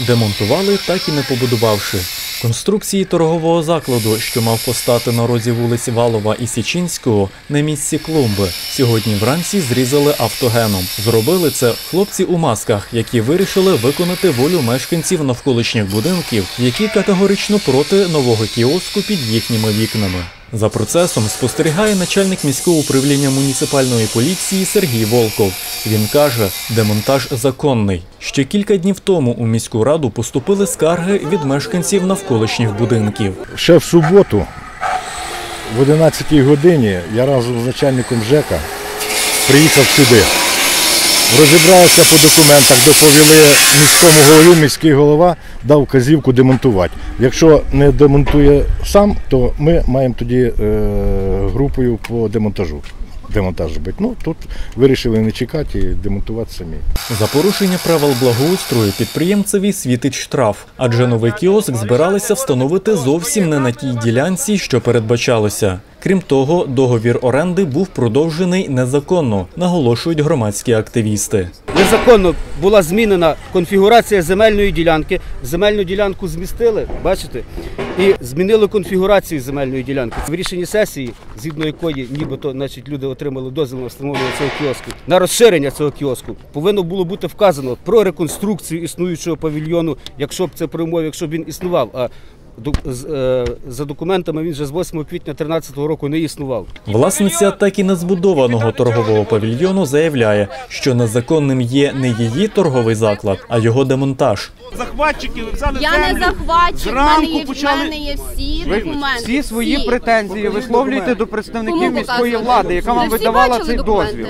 Демонтували, так і не побудувавши. Конструкції торгового закладу, що мав постати на розі вулиць Валова і Січинського, на місці клумби, сьогодні вранці зрізали автогеном. Зробили це хлопці у масках, які вирішили виконати волю мешканців навколишніх будинків, які категорично проти нового кіоску під їхніми вікнами. За процесом спостерігає начальник міського управління муніципальної поліції Сергій Волков. Він каже, демонтаж законний. Ще кілька днів тому у міську раду поступили скарги від мешканців навколишніх будинків. Ще в суботу, в 11 годині, я разом з начальником ЖЕКа приїхав сюди. Розібралися по документах, доповіли міському голові, міський голова дав вказівку демонтувати. Якщо не демонтує сам, то ми маємо тоді е, групою по демонтажу. Демонтаж робити. Ну тут вирішили не чекати і демонтувати самі. За порушення правил благоустрою підприємцеві світить штраф, адже новий кіоск збиралися встановити зовсім не на тій ділянці, що передбачалося. Крім того, договір оренди був продовжений незаконно, наголошують громадські активісти. Незаконно була змінена конфігурація земельної ділянки. Земельну ділянку змістили, бачите, і змінили конфігурацію земельної ділянки. В рішенні сесії, згідно якої нібито значить, люди отримали дозвіл на встановлення цього кіоску, на розширення цього кіоску, повинно було бути вказано про реконструкцію існуючого павільйону, якщо б це при умові, якщо б він існував. А за документами він вже з 8 квітня 2013 року не існував. Власниця так і не збудованого торгового павільйону заявляє, що незаконним є не її торговий заклад, а його демонтаж. Захватчики взяли Я землю. не захватчик, в Зранку мене є, в почали- мене є всі документи. Всі свої всі. претензії висловлюєте до представників Кому міської влади, яка вам Ви видавала цей документи? дозвіл.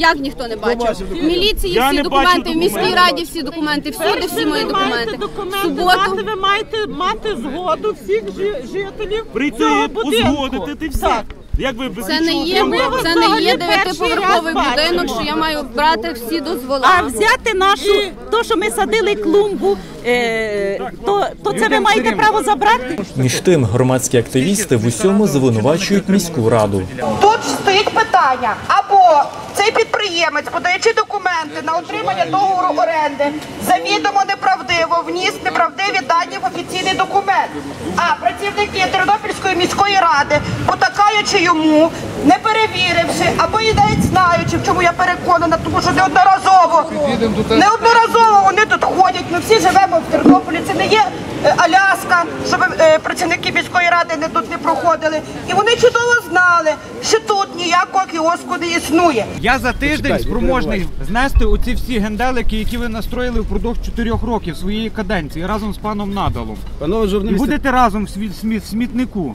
Як ніхто не бачив? В міліції всі не документи, в міській раді всі документи, всюди всі мої документи. В документи мати, суботу ви маєте мати згоду всіх жи- жителів Прийти, цього будинку. узгодити, ти все. Так. Як ви без це не нічого є, робите? це не є дев'ятиповерховий будинок, що я маю брати всі дозвола. А взяти нашу, то, що ми садили клумбу, е, то, то це ви маєте право забрати? Між тим, громадські активісти в усьому звинувачують міську раду. Тут стоїть питання або цей підприємець, подаючи документи на отримання договору оренди, завідомо неправдиво вніс неправдиві дані в офіційний документ. А працівники Тернопільської міської ради, потакаючи йому, не перевіривши, або і навіть знаючи, в чому я переконана, тому що неодноразово неодноразово вони тут ходять. Ми всі живемо в Тернополі. Це не є е, Аляска, щоб е, працівники міської ради не тут не проходили. І вони чудово знали, що тут ніякого кіоску не існує. Я за тиждень спроможний знести оці всі генделики, які ви настроїли впродовж чотирьох років своєї каденції разом з паном Надалом. Панове І журналісти, будете разом в смітнику.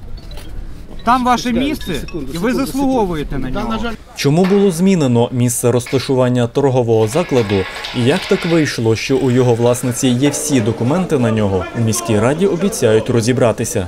Там ваше місце, і ви заслуговуєте на нього. Чому було змінено місце розташування торгового закладу, і як так вийшло, що у його власниці є всі документи на нього, у міській раді обіцяють розібратися.